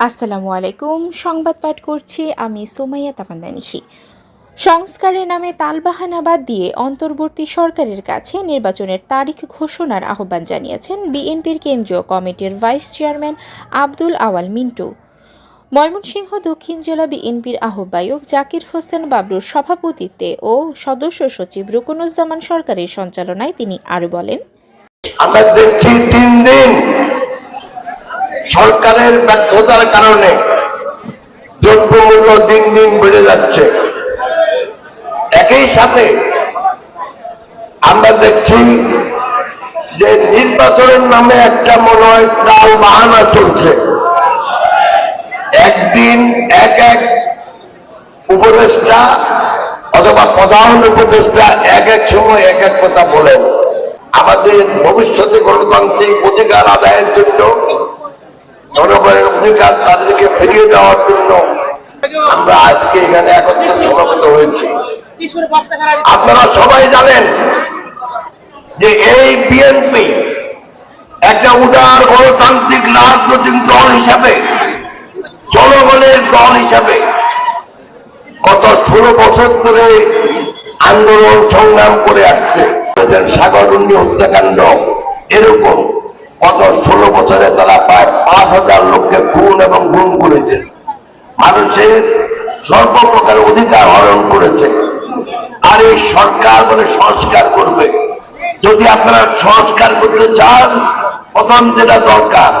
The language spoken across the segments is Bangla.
আসসালামু আলাইকুম, সংবাদ পাঠ করছি আমি সোমাইয়া তামান্না নিশি সংস্কারের নামে তালবাহানা বাদ দিয়ে অন্তর্বর্তী সরকারের কাছে নির্বাচনের তারিখ ঘোষণার আহ্বান জানিয়েছেন বিএনপির কেন্দ্রীয় কমিটির ভাইস চেয়ারম্যান আব্দুল আওয়াল মিন্টু। ময়মনসিংহ দক্ষিণ জেলা বিএনপির আহ্বায়ক জাকির হোসেন বাবলুর সভাপতিত্বে ও সদস্য সচিব রুকনুজ্জামান সরকারের সঞ্চালনায় তিনি আরও বলেন, আমরা দেখছি তিন দিন সরকারের ব্যর্থতার কারণে দ্রব্যমূল্য দিন দিন বেড়ে যাচ্ছে। একই সাথে আমরা দেখছি যে নির্বাচনের নামে একটা মনে হয় টাল বাহানা চলছে। একদিন এক এক উপদেষ্টা অথবা প্রধান উপদেষ্টা এক এক সময় এক এক কথা বলেন। আমাদের ভবিষ্যতে গণতান্ত্রিক অধিকার আদায়ের জন্য জনগণের অধিকার তাদেরকে ফিরিয়ে দেওয়ার জন্য আমরা আজকে এখানে একত্রে সমাবেত হয়েছি। আপনারা সবাই জানেন যে এই বিএনপি একটা উদার গণতান্ত্রিক রাজনৈতিক দল হিসাবে, জনগণের দল হিসাবে গত ষোলো বছর ধরে আন্দোলন সংগ্রাম করে আসছে। সাগর উন্নি হত্যাকাণ্ড, এরকম গত ষোলো বছরে সর্বপ্রকার অধিকার হরণ করেছে। আর এই সরকার বলে সংস্কার করবে। যদি আপনারা সংস্কার করতে চান, প্রথম যেটা দরকার,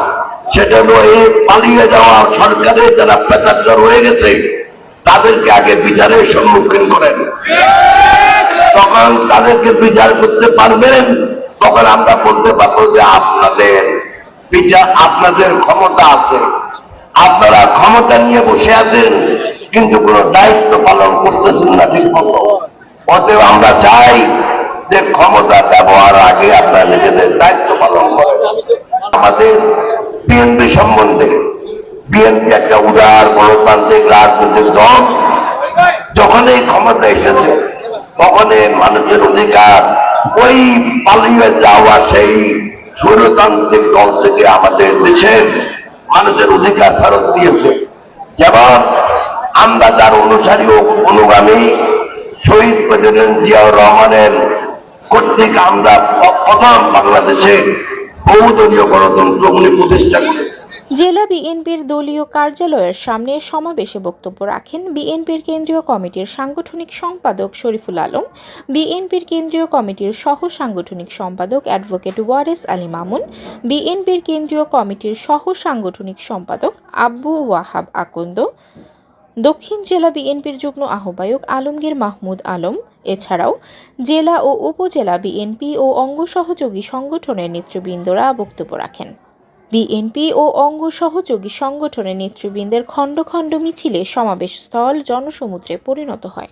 সেটা হলো এই পালিয়ে যাওয়া সরকারের যারা পেতারটা রয়ে গেছে, তাদেরকে আগে বিচারের সম্মুখীন করেন। তখন তাদেরকে বিচার করতে পারবেন, তখন আমরা বলতে পারব যে আপনাদের বিচার, আপনাদের ক্ষমতা আছে। আপনারা ক্ষমতা নিয়ে বসে আছেন কিন্তু কোনো দায়িত্ব পালন করতেছেন না ঠিক মতো। অতএব আমরা চাই যে ক্ষমতা, ব্যবহার আগে আপনারা নিজেদের দায়িত্ব পালন করেন। আমাদের বিএনপি সম্বন্ধে, বিএনপি একটা উদার গণতান্ত্রিক রাজনৈতিক দল, যখনই ক্ষমতা এসেছে, তখনই মানুষের অধিকার, ওই পালিয়ে যাওয়া সেই স্বৈরতান্ত্রিক দল থেকে আমাদের দেশের মানুষের অধিকার ফেরত দিয়েছে। যার অনুসারী ও অনুগামী শহীদ প্রেসিডেন্ট জিয়াউর রহমানের কর্তৃক আমরা প্রথম বাংলাদেশে বহুদলীয় গণতন্ত্র উনি প্রতিষ্ঠা করেছেন। জেলা বিএনপির দলীয় কার্যালয়ের সামনে সমাবেশে বক্তব্য রাখেন বিএনপির কেন্দ্রীয় কমিটির সাংগঠনিক সম্পাদক শরীফুল আলম, বিএনপির কেন্দ্রীয় কমিটির সহ সাংগঠনিক সম্পাদক অ্যাডভোকেট ওয়ারেস আলী মামুন, বিএনপির কেন্দ্রীয় কমিটির সহ সাংগঠনিক সম্পাদক আব্বু ওয়াহাব আকন্দ দক্ষিণ জেলা বিএনপির যুগ্ম আহ্বায়ক আলমগীর মাহমুদ আলম, এছাড়াও জেলা ও উপজেলা বিএনপি ও অঙ্গ সহযোগী সংগঠনের নেতৃবৃন্দরা বক্তব্য রাখেন। বিএনপি ও অঙ্গ সহযোগী সংগঠনের নেতৃবৃন্দের খণ্ড খণ্ড মিছিলে সমাবেশস্থল জনসমুদ্রে পরিণত হয়।